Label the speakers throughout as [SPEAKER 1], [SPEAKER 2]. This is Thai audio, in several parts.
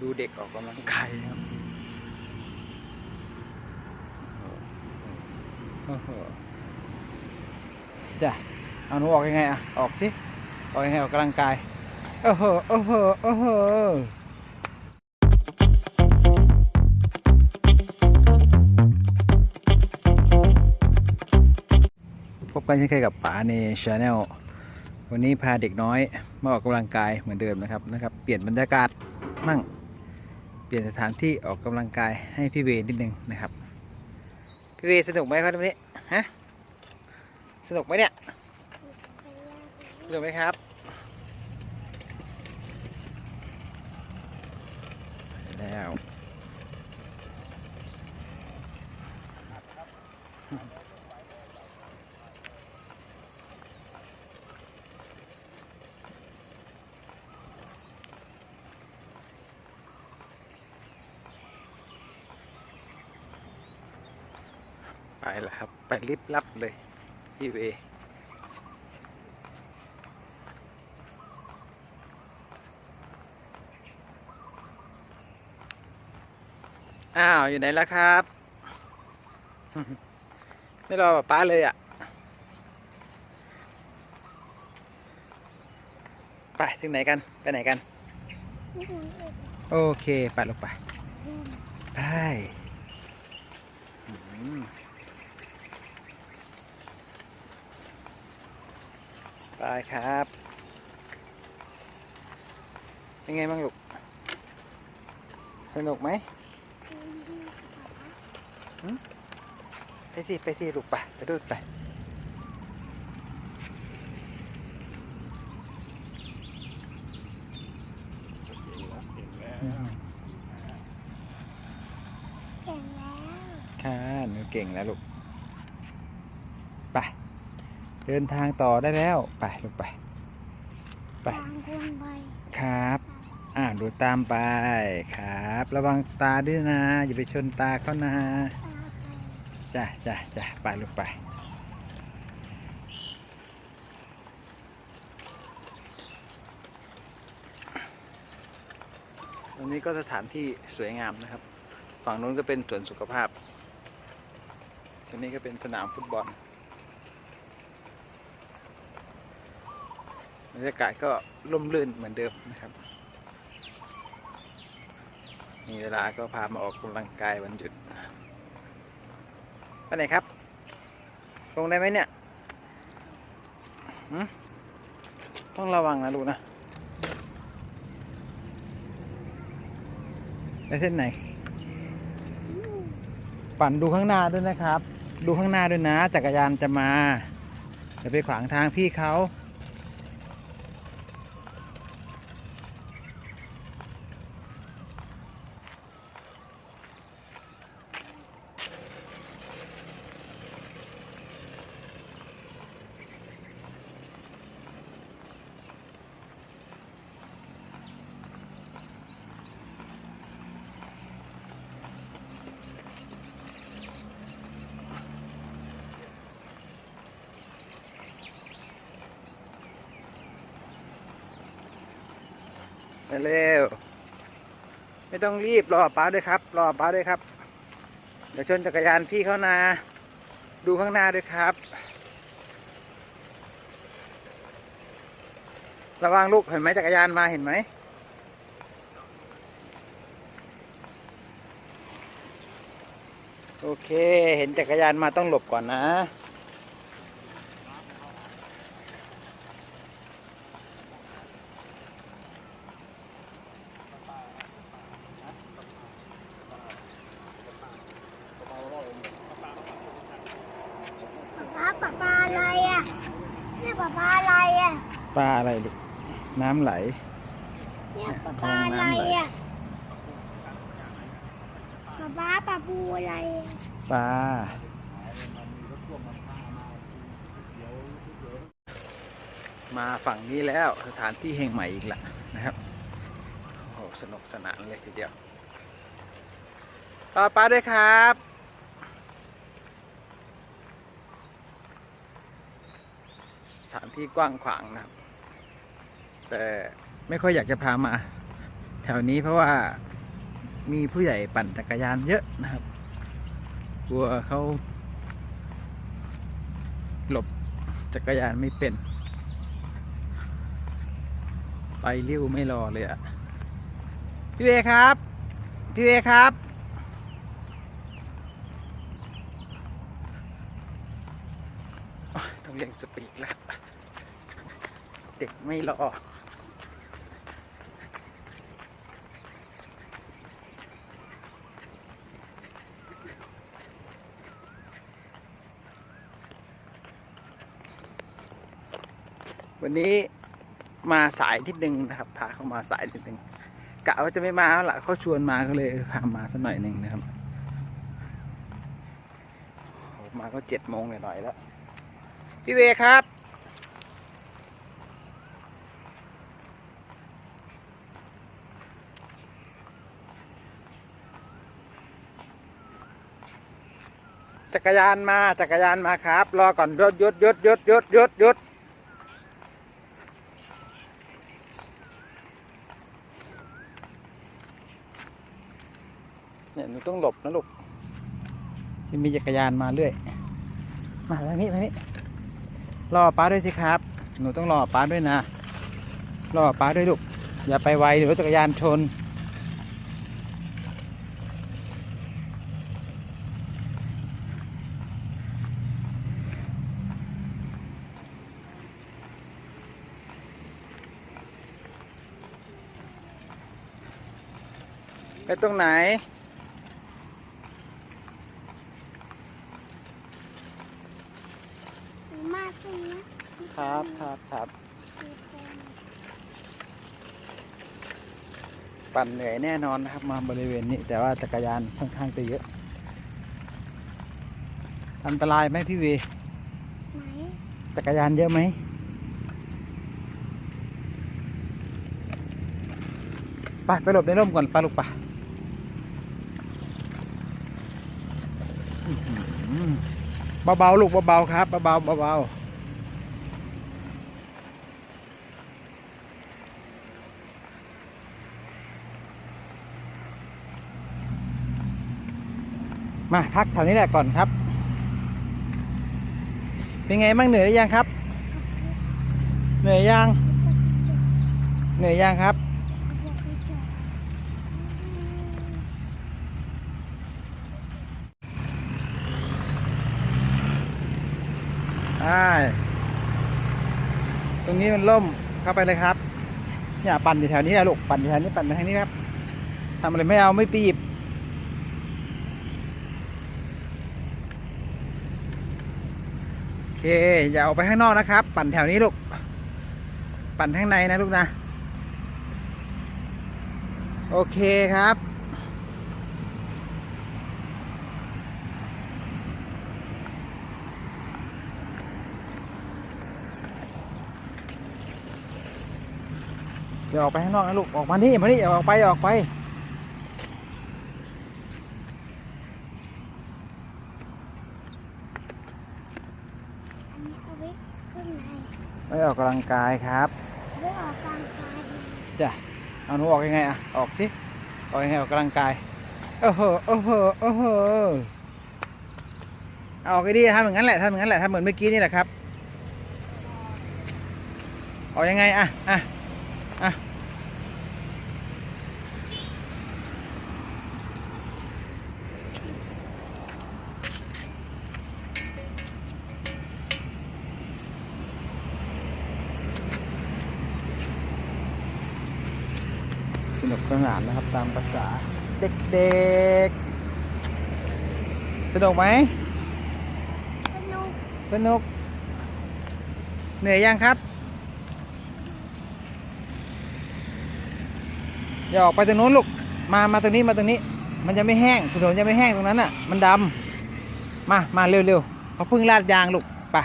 [SPEAKER 1] ดูเด็กออกกำลังกายนะครับจ้ะเอาหนูออกยังไงอะ ออกสิ ออกยังไงออกกำลังกาย โอ้โห โอ้โห โอ้โหพบกันเช่นเคยกับป๋าในชาแนลวันนี้พาเด็กน้อยมาออกกำลังกายเหมือนเดิมนะครับนะครับ เปลี่ยนบรรยากาศมั่ง เปลี่ยนสถานที่ออกกำลังกายให้พี่เวนิดนึงนะครับ พี่เวสนุกไหมครับวันนี้ฮะสนุกไหมเนี่ยสนุกไหมครับแล้ว ไป แล้วครับ ไปลิบลับเลยพี่เวอ้าว อยู่ไหนแล้วครับ ไม่รอป้าเลยอะ ไป ถึงไหนกัน ไปไหนกัน โอเค ไปลงไป ไปอืม ไปครับ เป็นไงบ้างลูก สนุกไหมไปสิ ไปสิลูกไปไปดูไป
[SPEAKER 2] เก่งแล้ว
[SPEAKER 1] ค่ะ หนูเก่งแล้วลูก ไป เดินทางต่อได้แล้ว ไปลูกไป ไป
[SPEAKER 2] ค
[SPEAKER 1] รับ อ่าดูตามไปครับ ระวังตาด้วยนะ อย่าไปชนตาเขานะ
[SPEAKER 2] ตา
[SPEAKER 1] จ้ะจ้ะจ้ะไปลูกไปตรงนี้ก็สถานที่สวยงามนะครับ ฝั่งนู้นก็เป็นสวนสุขภาพ ตรงนี้ก็เป็นสนามฟุตบอล รรยากาศก็ร่มรื่นเหมือนเดิมนะครับ มีเวลาก็พามาออกกำลังกายวันหยุดไปไหนครับ ลงได้ไหมเนี่ยต้องระวังนะลูกนะไปเส้นไหน ปั่นดูข้างหน้าด้วยนะครับ ดูข้างหน้าด้วยนะ จักรยานจะมาอย่าไปขวางทางพี่เขา เร็ว ไม่ต้องรีบรอป้าด้วยครับ รอป้าด้วยครับ เดี๋ยวชนจักรยานพี่เขานา ดูข้างหน้าด้วยครับ ระวังลูกเห็นไหมจักรยานมาเห็นไหมโอเค เห็นจักรยานมาต้องหลบก่อนนะ
[SPEAKER 2] ป๊าป๊าป๊าอะไรอะเนี่ยป๊าป๊าอะไรอะ
[SPEAKER 1] ปลาอะไรลูก น้ำไหล
[SPEAKER 2] เนี่ยป๊าป๊าอะไรอะป๊าป๊าป๊าปูอะไรอะ
[SPEAKER 1] ปลามาฝั่งนี้แล้วสถานที่แห่งใหม่อีกละนะครับโอ้โหสนุกสนานเลยทีเดียวต่อปลาด้วยครับสถานที่กว้างขวางนะครับ แต่ไม่ค่อยอยากจะพามา แถวนี้เพราะว่ามีผู้ใหญ่ปั่นจักรยานเยอะนะครับกลัวเขาหลบจักรยานไม่เป็น ไปเร็วไม่รอเลยอะพี่เวครับ พี่เวครับ ต้องเรียงสปีกแล้ว เด็กไม่รอ วันนี้มาสายนิดนึงนะครับพาเข้ามาสายนิดนึงกะว่าจะไม่มาแล้วล่ะเขาชวนมาก็เลยพามาสักหน่อยหนึ่งนะครับออกมาก็เจ็ดโมงหน่อยๆแล้ว พี่เวครับ จักรยานมาจักรยานมาครับ รอก่อนยดยดยดยดยดยดยด เนี่ยหนูต้องหลบนะลูกที่มีจักรยานมาเรื่อย มาทางนี้ทางนี้รอป้าด้วยสิครับ หนูต้องรอป้าด้วยนะ รอป้าด้วยลูก อย่าไปไวเดี๋ยวจักรยานชน ไปตรงไหน
[SPEAKER 2] มากขึ้นนะครับ
[SPEAKER 1] ครับครับ ปั่นเหนื่อยแน่นอนนะครับ มาบริเวณนี้ แต่ว่าจักรยานค่อนข้างจะเยอะ อันตรายไหมพี่เว
[SPEAKER 2] ไหน
[SPEAKER 1] จักรยานเยอะไหมไปไปหลบในร่มก่อนไปลูกไปอื้อหือเบาๆลูกเบาๆครับเบาๆเบาๆ มาพักแถวนี้แหละก่อนครับ เป็นไงบ้างเหนื่อยหรือยังครับ เหนื่อยยัง เหนื่อยยังครับ ตรงนี้มันล่มเข้าไปเลยครับ เนี่ยปั่นอยู่แถวนี้แหละลูกปั่นอยู่แถวนี้ปั่นไปทางนี้ครับทำอะไรไม่เอาไม่ปีบ โอ เค อย่าออกไปข้างนอกนะครับ ปั่นแถวนี้ลูก ปั่นข้างในนะลูกนะ โอเคครับ อย่าออกไปข้างนอกนะลูก ออกมานี่มานี่อย่าออกไปอย่าออกไป
[SPEAKER 2] อันนี้เอาไว้ขึ้นไหน
[SPEAKER 1] ไม่ออกกำลังกายครับ
[SPEAKER 2] เอาไว้ออกกลางกายดี
[SPEAKER 1] จ้ะเอาหนูออกยังไงอะออกสิออกยังไงออกกำลังกายโอ้โหโอ้โหโอ้โหเอาออกให้ดีทำอย่างนั้นแหละทำอย่างนั้นแหละทำเหมือนเมื่อกี้นี่แหละครับออกยังไงอะอะอะ นุกสนานนะครับ ตามภาษาเด็กๆ สนุกไหม
[SPEAKER 2] สนุก
[SPEAKER 1] สนุก เหนื่อยยังครับ อย่าออกไปตรงนู้นลูก มา มาตรงนี้ มาตรงนี้ มันจะไม่แห้งถนนจะไม่แห้งตรงนั้นน่ะ มันดำ มา มาเร็วๆเขาเพิ่งลาดยางลูก ไป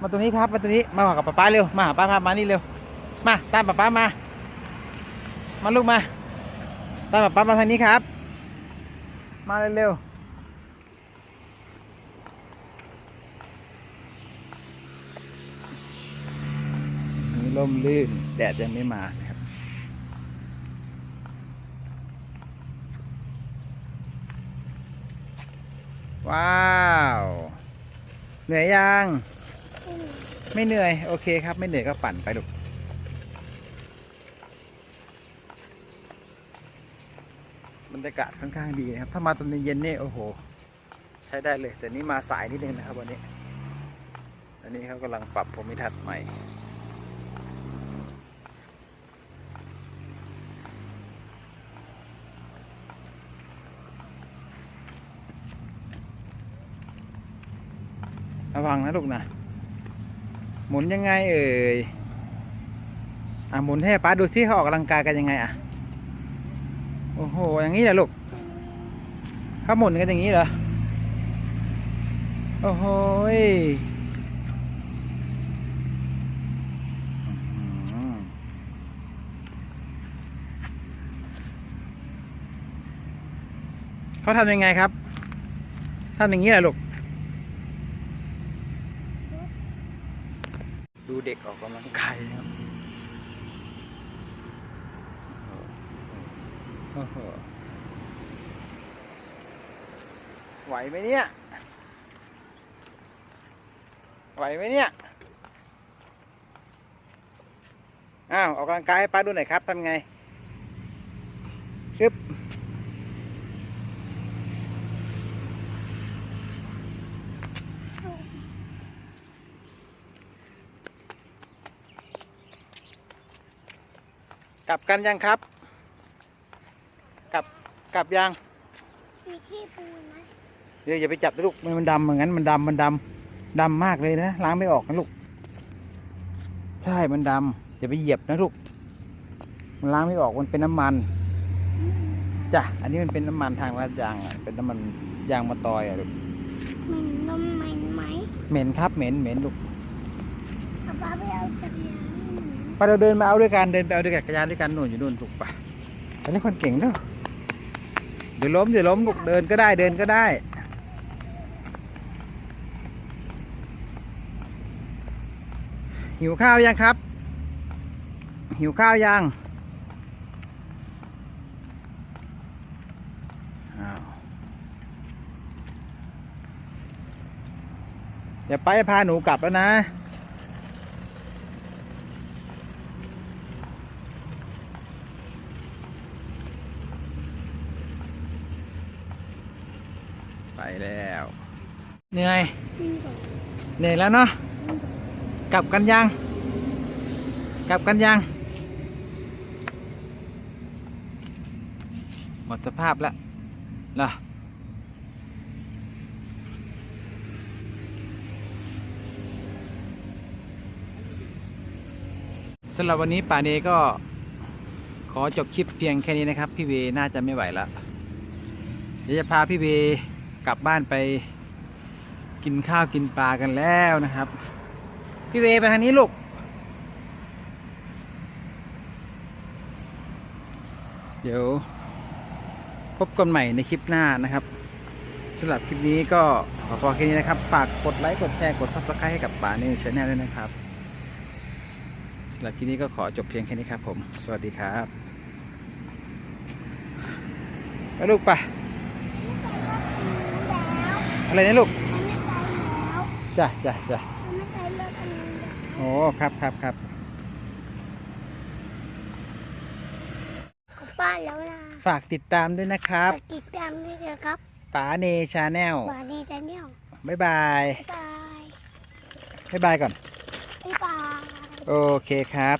[SPEAKER 1] มาตรงนี้ครับ มาตรงนี้ มาหากับป๊าป๊าเร็วมาหาป้าพามานี่เร็ว มา ตามป๊าป๊ามา มาลูกมาตามแบบปั๊บมาทางนี้ครับ มาเร็วๆล่มลื่น แดดยังไม่มาครับว้าวเหนื่อยยัง ไม่เหนื่อย โอเคครับ ไม่เหนื่อยก็ปั่นไปดู รรยากาศค่อนข้างดีนะครับ ถ้ามาตอนเย็นๆนี่โอ้โห ใช้ได้เลย แต่นี่มาสายนิดนึงนะครับวันนี้ อันนี้เขากำลังปรับภูมิทัศน์ใหม่ระวังนะลูกนะ หมุนยังไงเอ่ย อะหมุนให้ป้าดูซิเขาออกกำลังกายกันยังไงอะ โอ้โห อย่างนี้เหรอลูกเขาหมุนกันอย่างนี้เหรอ โอ้โหเขาทำยังไงครับทำอย่างนี้เหรอลูก ดูเด็กออกกำลังกายครับ โอ้โหไหวไหมเนี่ย ไหวไหมเนี่ย อ้าว ออกกำลังกายให้ป้าดูหน่อยครับทำไงชึบกลับกันยังครับกลับ กลับยัง
[SPEAKER 2] มีที่ปูนไหม
[SPEAKER 1] เดี๋ยวอย่าไปจับนะลูกมันมันดำเหมือนงั้นมันดำมันดำดำมากเลยนะล้างไม่ออกนะลูกใช่มันดำอย่าไปเหยียบนะลูกมันล้างไม่ออกมันเป็นน้ำมันจ้ะอันนี้มันเป็นน้ำมันทางลาดยางอะเป็นน้ำมันยางมะตอยอะลูก
[SPEAKER 2] มันนมเหม็นไหม
[SPEAKER 1] เหม็นครับเหม็นเหม็นลูก
[SPEAKER 2] เอาป้าไปเอาจักรยาน
[SPEAKER 1] ไปเราเดินมาเอาด้วยกันเดินไปเอาด้วยกันจักรยานด้วยกันนู่นอยู่นู่นถูกปะอันนี้คนเก่งเด้อ เดี๋ยวล้มเดี๋ยวล้มลูกเดินก็ได้เดินก็ได้ หิวข้าวยังครับ หิวข้าวยังอ้าวเดี๋ยวไปพาหนูกลับแล้วนะ ไปแล้ว เหนื่อย
[SPEAKER 2] นี่ก่อน
[SPEAKER 1] เหนื่อยแล้วเนาะ กลับกันยัง กลับกันยัง หมดสภาพแล้วเหรอสำหรับวันนี้ป่าเนก็ขอจบคลิปเพียงแค่นี้นะครับ พี่เวน่าจะไม่ไหวแล้ว เดี๋ยวจะพาพี่เวกลับบ้านไป กินข้าวกินปลากันแล้วนะครับ พี่เวไปทางนี้ลูก เดี๋ยว พบกันใหม่ในคลิปหน้านะครับสำหรับคลิปนี้ก็ขอพอแค่นี้นะครับ ฝากกดไลค์กดแชร์กด subscribe ให้กับป่าในช anel ด้วยนะครับสำหรับคลิปนี้ก็ขอจบเพียงแค่นี้ครับผม สวัสดีครับไปลูกไปอะไรนะลูก
[SPEAKER 2] มันไม่ไปแล้ว
[SPEAKER 1] จ้ะจ้ะจ้ะ
[SPEAKER 2] มันไม่ไปเลิกอันนี้แล้ว
[SPEAKER 1] โอ้ครับครับครับ
[SPEAKER 2] กลับบ้านแล้วนะ
[SPEAKER 1] ฝากติดตามด้วยนะครับ
[SPEAKER 2] ฝากติดตามด้วยนะครับ
[SPEAKER 1] ป๋าเนชาแนล
[SPEAKER 2] บาดีแดเนียล
[SPEAKER 1] บ๊ายบาย
[SPEAKER 2] บ๊ายบาย
[SPEAKER 1] บ๊ายบายก่อน
[SPEAKER 2] บ๊ายบาย
[SPEAKER 1] โอเคครับ